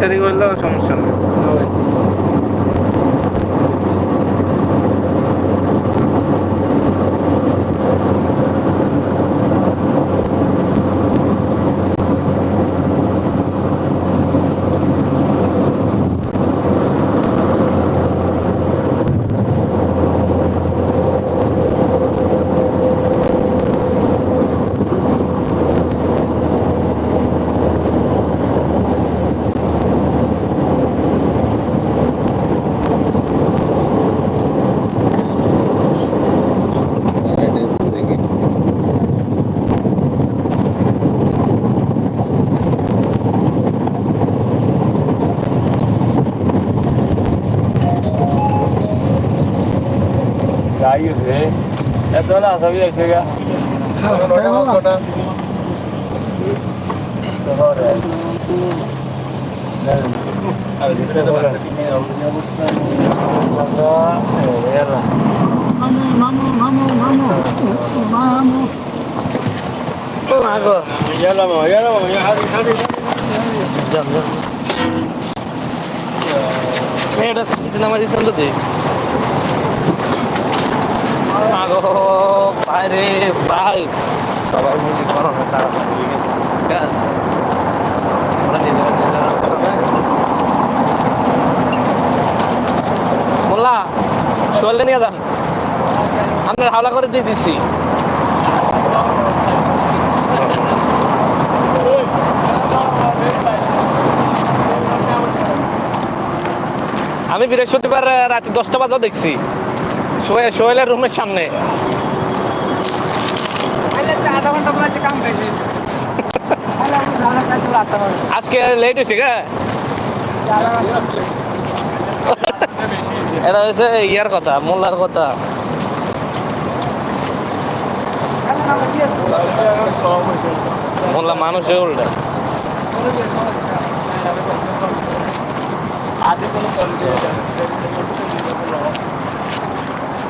তারিখ হলেও সমস্যা নেই। গাড়ি আছে এত না আসামি আছে গা Gel ama gel ama gel hadi hadi. এটা সিনেমা দিচ্ছেন তো দেখ আগো মোল্লা শোয়ালটা নিয়ে যান। আপনার হাওলা করে দিয়ে দিচ্ছি আমি বৃহস্পতিবার রাতে দশটা বাজাও দেখছি। সোহেলের রুমের সামনে। আধা ঘণ্টা পরে কাম আজকে লেট হয়েছে গা। এটা হয়েছে ইয়ার কথা মোল্লার কথা। মোল্লা মানুষে উল্টা। আজকে কোনো চলছে আবার টাইমে না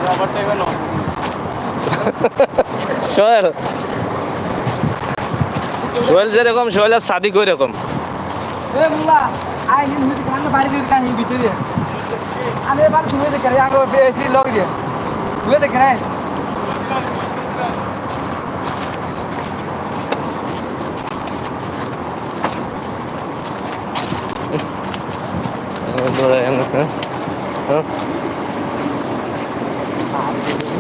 সোহেল। সোহেল যেরকম সোহেলের সাদিক ওই রকম আমি এবার ঘুরে দেখে আগে এসি লোক দিয়ে। ঘুরে দেখে নাই?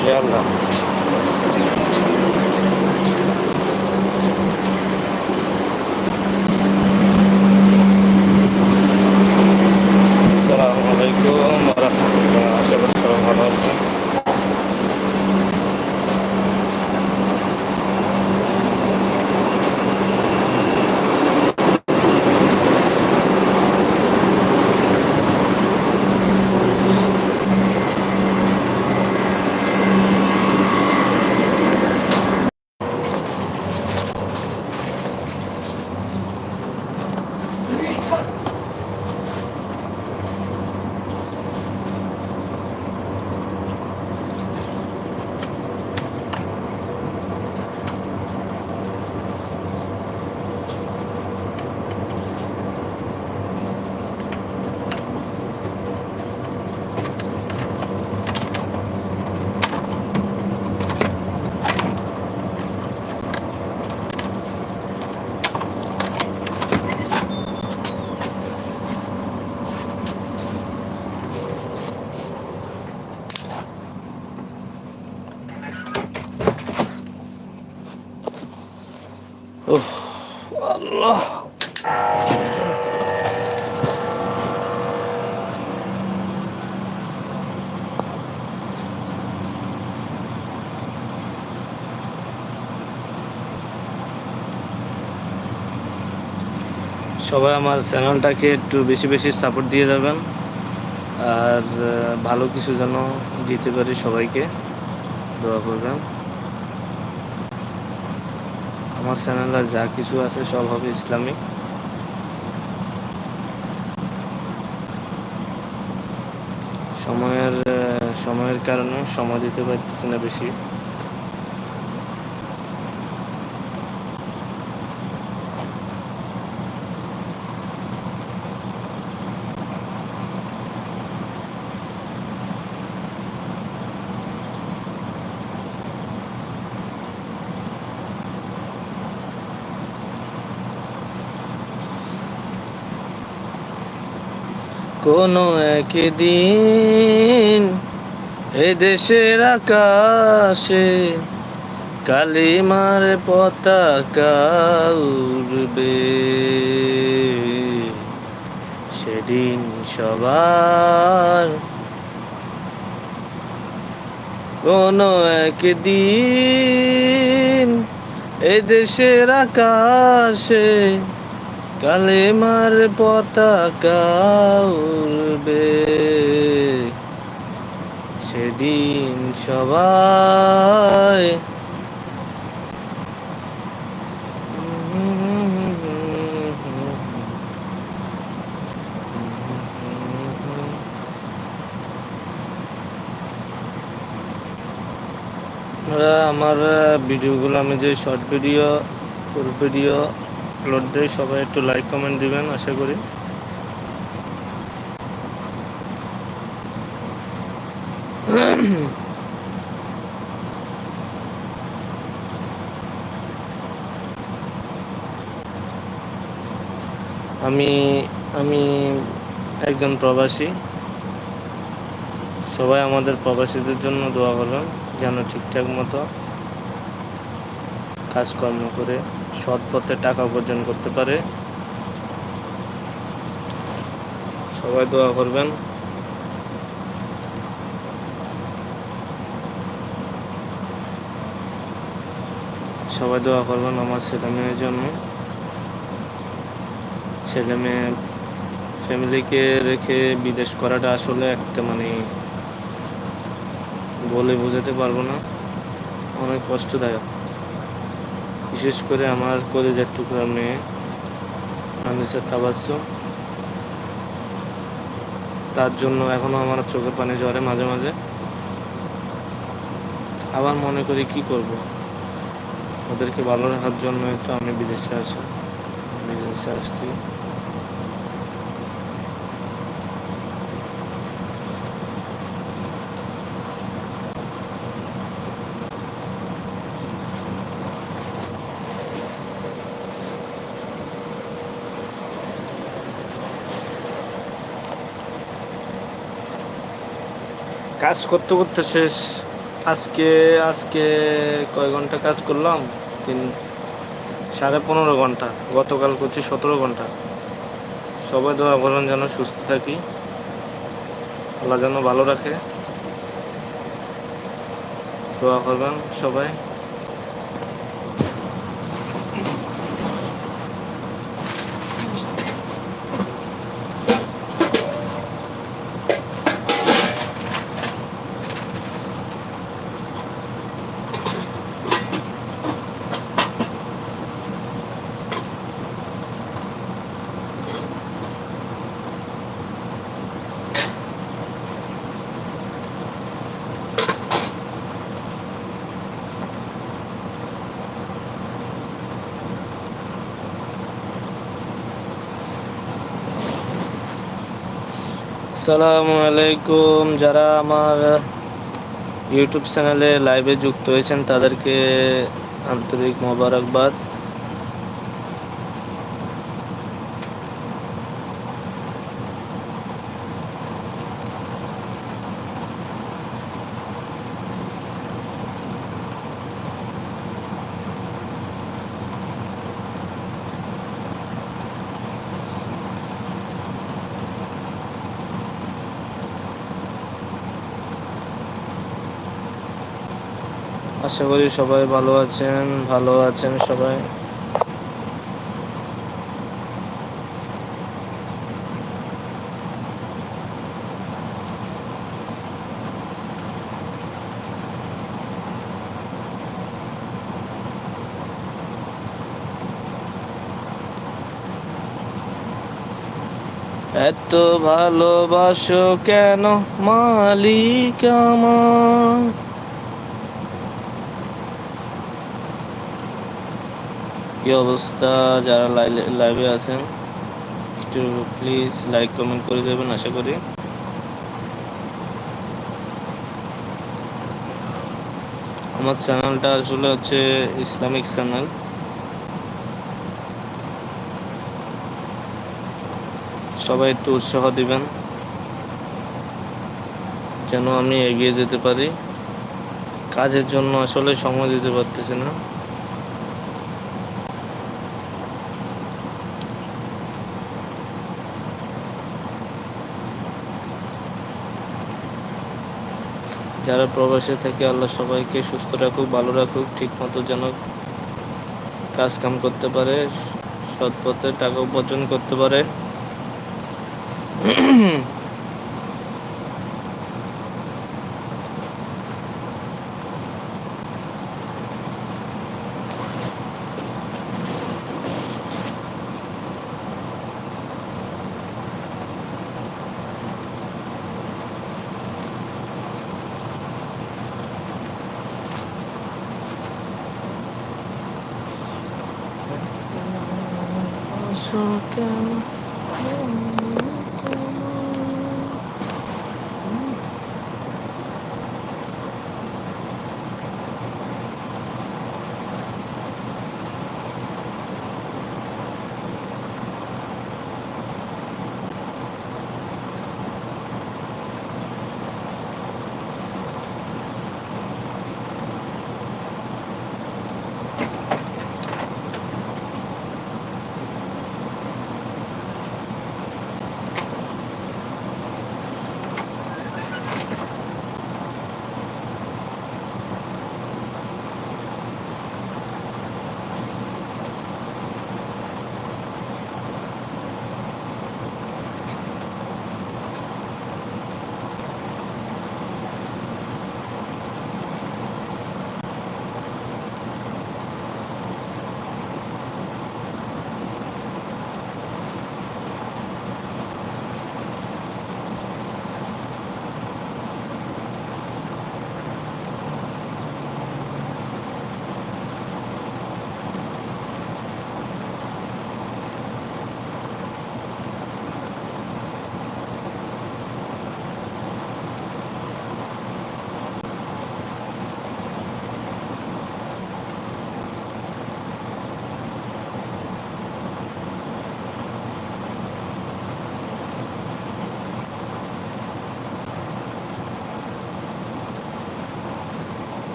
হবে আপনার ইয়াল্লাহ আসসালামু আলাইকুম ওয়া সবাই আমার চ্যানেলটাকে একটু বেশি বেশি সাপোর্ট দিয়ে যাবেন, আর ভালো কিছু যেন দিতে পারি সবাইকে, দোয়া করবেন। আমার চ্যানেল আর যা কিছু আছে সব হবে ইসলামিক। সময়ের সময়ের কারণে সময় দিতে পারতেছি না বেশি। কোনো একদিন এ দেশের আকাশে কালিমার পতাকা উড়বে। সেদিন সবার কোনো একদিন এ দেশের আকাশে কালেমার পতাকা উড়বে। সেদিন সবাই আমার ভিডিওগুলো আমি যে short video full video upload দিই, সবাই একটু লাইক কমেন্ট দিবেন, আশা করি। আমি আমি একজন প্রবাসী। সবাই আমাদের প্রবাসীদের জন্য দোয়া করবেন, যেন ঠিকঠাক মতো কাজকর্ম করে সৎ পথে টাকা উপার্জন করতে পারে। সবাই দোয়া করবেন। সবাই দোয়া করবেন আমার ছেলে মেয়ের জন্য। ছেলে মেয়ে ফ্যামিলিকে রেখে বিদেশ করাটা আসলে একটা মানে বলে বোঝাতে পারব না। অনেক কষ্টদায়ক। বিশেষ করে আমার কলেজের টুকরা মেয়ে, আনিসা তাবাস তার জন্য এখনও আমার চোখের পানি জ্বরে মাঝে মাঝে। আবার মনে করি কি করব? ওদেরকে ভালো রাখার জন্যই তো আমি বিদেশে আসি, বিদেশে আসছি। কাজ করতে করতে শেষ। আজকে আজকে কয় ঘণ্টা কাজ করলাম? তিন, সাড়ে পনেরো ঘণ্টা। গতকাল করছি সতেরো ঘণ্টা। সবাই দোয়া করেন যেন সুস্থ থাকি। আল্লাহ যেন ভালো রাখে। দোয়া করবেন সবাই। আসসালামু আলাইকুম। যারা আমার ইউটিউব চ্যানেলে লাইভে যুক্ত হয়েছেন তাদেরকে আন্তরিক মোবারকবাদ। আশা করি সবাই ভালো আছেন ভালো আছেন সবাই। এত ভালোবাসো কেন মালিক আমার? কি অবস্থা? যারা লাইভে আছেন, একটু প্লিজ লাইক কমেন্ট করে দেবেন, আশা করি। আমার চ্যানেলটা আসলে হচ্ছে ইসলামিক চ্যানেল সবাই একটু উৎসাহ দিবেন, যেন আমি এগিয়ে যেতে পারি। কাজের জন্য আসলে সময় দিতে পারতেছি না। যারা প্রবাসে থাকে, আল্লাহ সবাইকে সুস্থ রাখুক, ভালো রাখুক ঠিক মতো যেন কাজ কাম করতে পারে, সৎ পথে টাকা উপার্জন করতে পারে।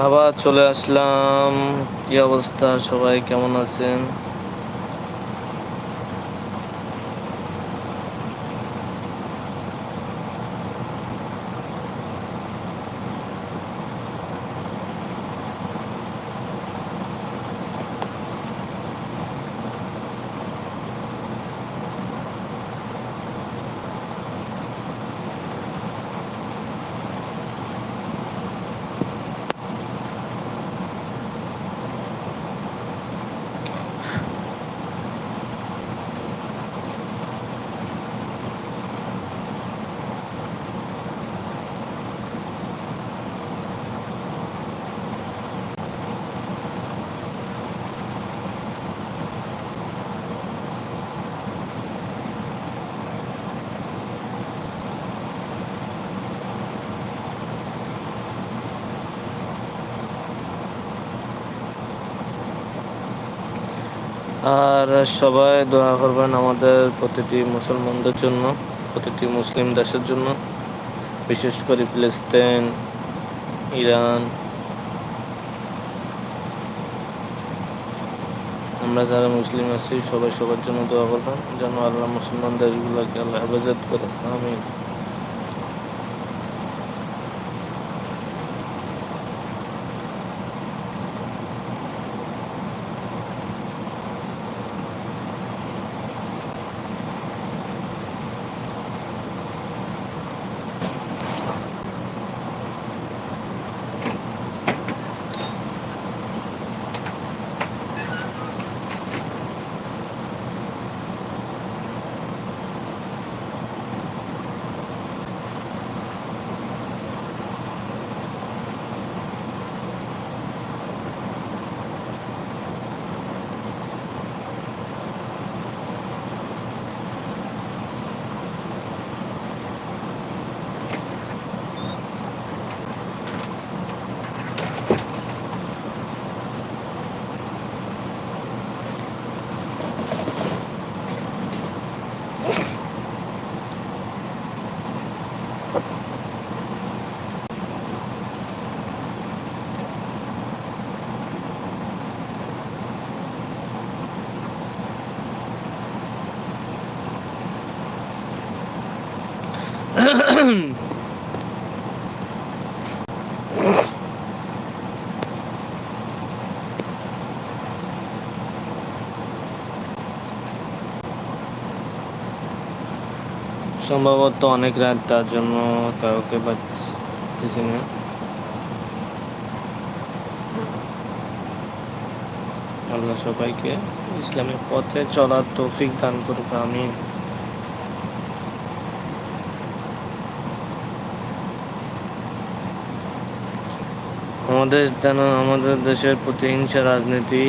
আবার চলে আসলাম। কি অবস্থা? সবাই কেমন আছেন? আর সবাই দোয়া করবেন আমাদের প্রতিটি মুসলমানদের জন্য, প্রতিটি মুসলিম দেশের জন্য, বিশেষ করে ফিলিস্তিন, ইরান। আমরা যারা মুসলিম আছি, সবাই সবার জন্য দোয়া করবেন, যেন আল্লাহ মুসলমান দেশগুলোকে আল্লাহ হেফাজত করে আমি সম্ভবত অনেক রাত তার জন্য কাউকে পাচ্ছি না। আল্লাহ সবাইকে ইসলামের পথে চলার তৌফিক দান করুক আমি আমাদের আমাদের দেশের প্রতিহিংসা রাজনীতি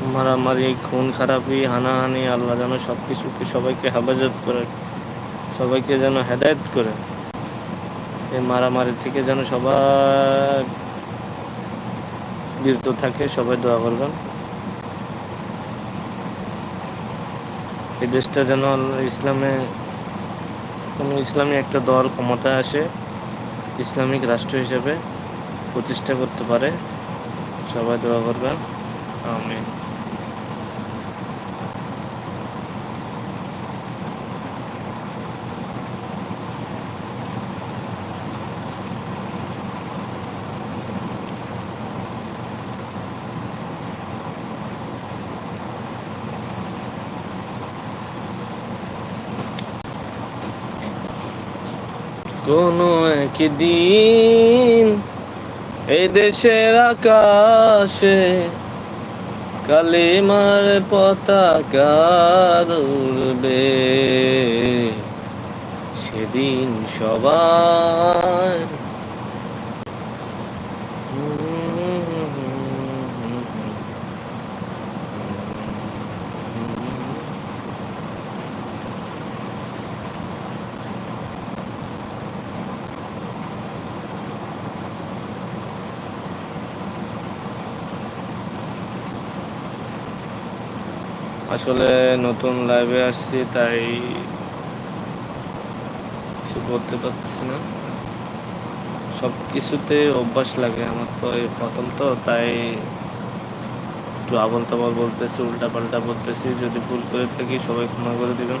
মারামারি খুন খারাপি হানাহানি, আল্লাহ যেন সব কিছুকে সবাইকে হেফাজত করে, সবাইকে যেন হেদায়ত করে। এই মারামারি থেকে যেন সবাই বিরত থাকে, সবাই দোয়া করবেন। এই দেশটা যেন ইসলামে, কোনো ইসলামী একটা দল ক্ষমতায় আসে, ইসলামিক রাষ্ট্র হিসেবে প্রতিষ্ঠা করতে পারে, সবাই দোয়া করবেন। আমিন। কোনো একদিন এই দেশের আকাশে কালিমার পতাকা উড়বে সেদিন সবাই আসলে নতুন লাইভে আসছি, তাই কিছু করতে পারতেছি না। সব কিছুতে অভ্যাস লাগে আমার তো এই প্রথম তো, তাই একটু আবল তাবল বলতেছি উল্টা পাল্টা বলতেছি, যদি ভুল করে থাকি সবাই ক্ষমা করে দিবেন।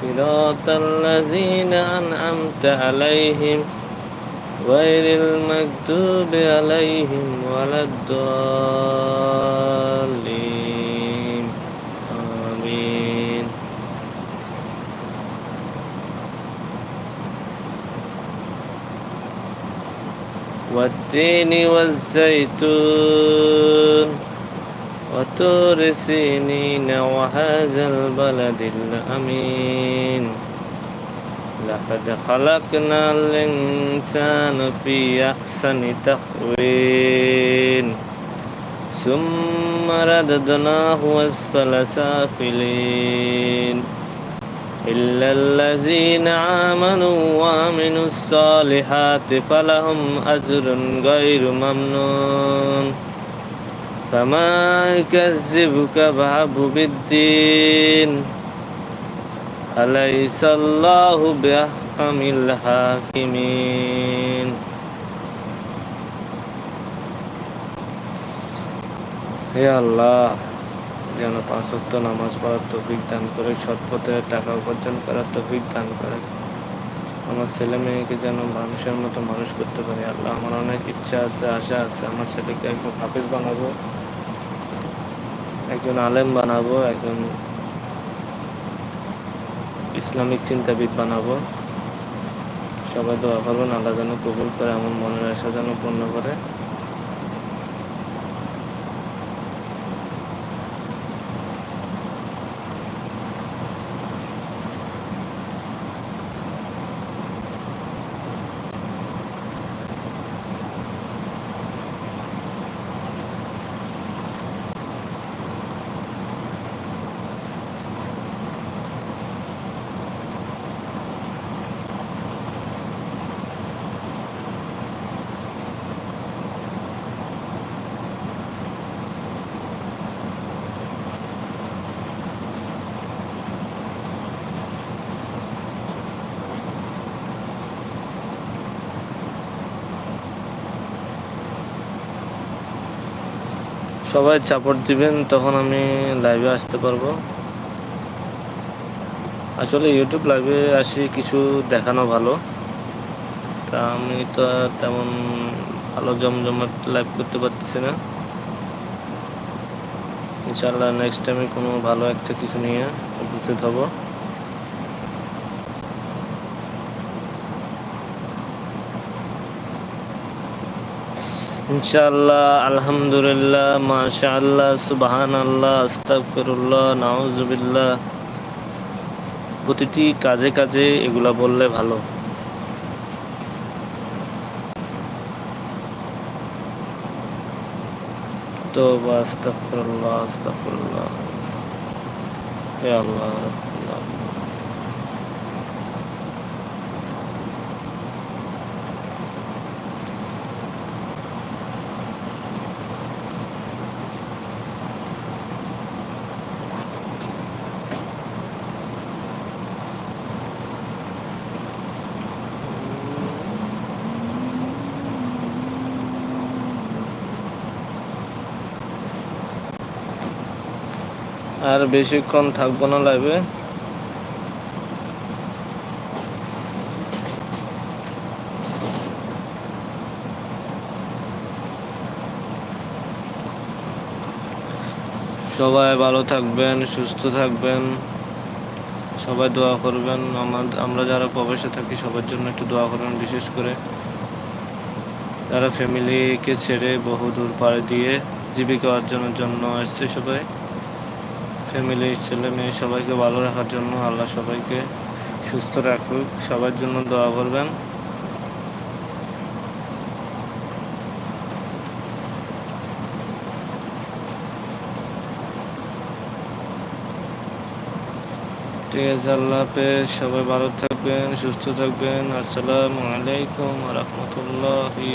صراط الذين أنعمت عليهم غير المكتوب عليهم ولا الضالين. آمين. والتين والزيتون. وطور سينين وهذا البلد الأمين. لقد خلقنا الإنسان في أحسن تقويم ثم رددناه أسفل سافلين إلا الذين آمنوا وعملوا الصالحات فلهم أجر غير ممنون. فما يكذبك بعد بالدين أليس الله بأحكم الحاكمين হে আল্লাহ যেন পাঁচ ওয়াক্ত নামাজ পড়ার তৌফিক দান করে সৎ পথে টাকা উপার্জন করার তৌফিক দান করে আমার ছেলে মেয়েকে যেন মানুষের মতো মানুষ করতে পারে আল্লাহ আমার অনেক ইচ্ছা আছে আশা আছে আমার ছেলেকে একজন হাফিজ বানাবো একজন আলেম বানাবো, একজন ইসলামিক চিন্তাবিদ বানাবো। সবাই দোয়া করবেন, আল্লাহ যেন কবুল করে এমন মনের আশা যেন পূর্ণ করে। সবাই সাপোর্ট দিবেন, তখন আমি লাইভে আসতে পারব। আসলে ইউটিউব লাইভে আসি, কিছু দেখানো ভালো। তা আমি তো তেমন ভালো জমজমাট লাইভ করতে পারতেছি না। ইনশাল্লাহ নেক্সট টাইমে কোনো ভালো একটা কিছু নিয়ে উপস্থিত হব। ইনশাআল্লাহ, আলহামদুলিল্লাহ, মাশাআল্লাহ সুবাহান আল্লাহ আস্তাগফিরুল্লাহ, নাউজুবিল্লাহ। প্রতিটি কাজে কাজে এগুলা বললে ভালো। তো আস্তাগফিরুল্লাহ আস্তাগফিরুল্লাহ। হে আল্লাহ আল্লাহ। আর বেশিক্ষণ থাকব না লাইভে সবাই ভালো থাকবেন, সুস্থ থাকবেন। সবাই দোয়া করবেন। আমরা যারা প্রবাসে থাকি, সবার জন্য একটু দোয়া করবেন, বিশেষ করে যারা ফ্যামিলিকে ছেড়ে বহু দূর পাড়ি দিয়ে জীবিকা অর্জনের জন্য এসছে সবাই। ফ্যামিলি, ছেলে মেয়ে সবাইকে ভালো রাখার জন্য আল্লাহ সবাইকে সুস্থ রাখুক। সবার জন্য দোয়া করবেন। ঠিক আছে, আল্লাহ হাফেজ। সবাই ভালো থাকবেন, সুস্থ থাকবেন। আসসালামু আলাইকুম রহমতুল্লাহি